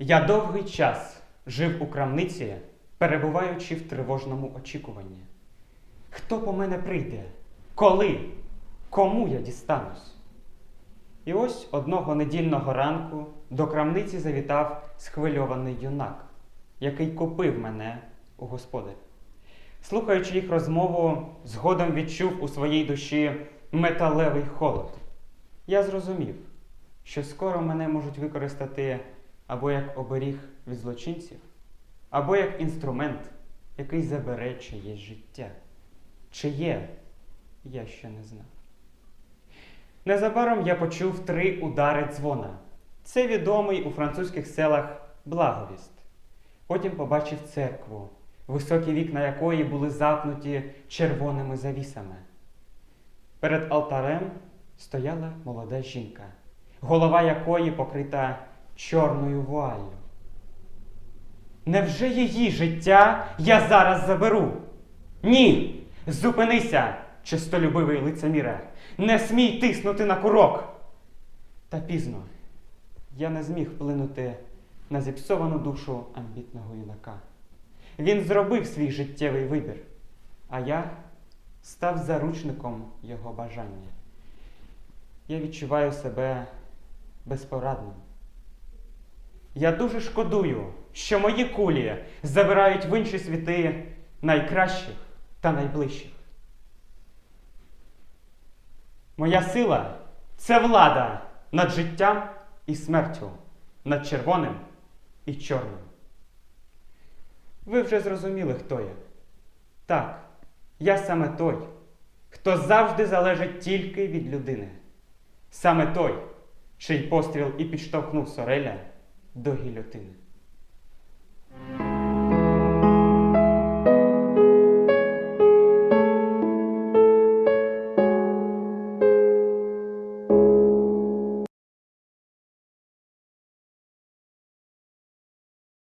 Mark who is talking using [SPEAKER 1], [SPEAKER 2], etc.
[SPEAKER 1] Я довгий час жив у крамниці, перебуваючи в тривожному очікуванні. Хто по мене прийде? Коли? Кому я дістанусь? І ось одного недільного ранку до крамниці завітав схвильований юнак, який купив мене у господаря. Слухаючи їх розмову, згодом відчув у своїй душі металевий холод. Я зрозумів, що скоро мене можуть використати або як оберіг від злочинців, або як інструмент, який забере чиєсь життя. Чиє, я ще не знав. Незабаром я почув три удари дзвона. Це відомий у французьких селах благовіст. Потім побачив церкву, високі вікна якої були запнуті червоними завісами. Перед алтарем стояла молода жінка, голова якої покрита чорною вуаллю. Невже її життя я зараз заберу? Ні! Зупинися, чистолюбивий лицеміре! Не смій тиснути на курок! Та пізно я не зміг вплинути на зіпсовану душу амбітного юнака. Він зробив свій життєвий вибір, а я став заручником його бажання. Я відчуваю себе безпорадним. Я дуже шкодую, що мої кулі забирають в інші світи найкращих та найближчих. Моя сила це влада над життям і смертю, над червоним і чорним. Ви вже зрозуміли, хто я. Так, я саме той, хто завжди залежить тільки від людини. Саме той, чий постріл і підштовхнув Сореля до гільотини.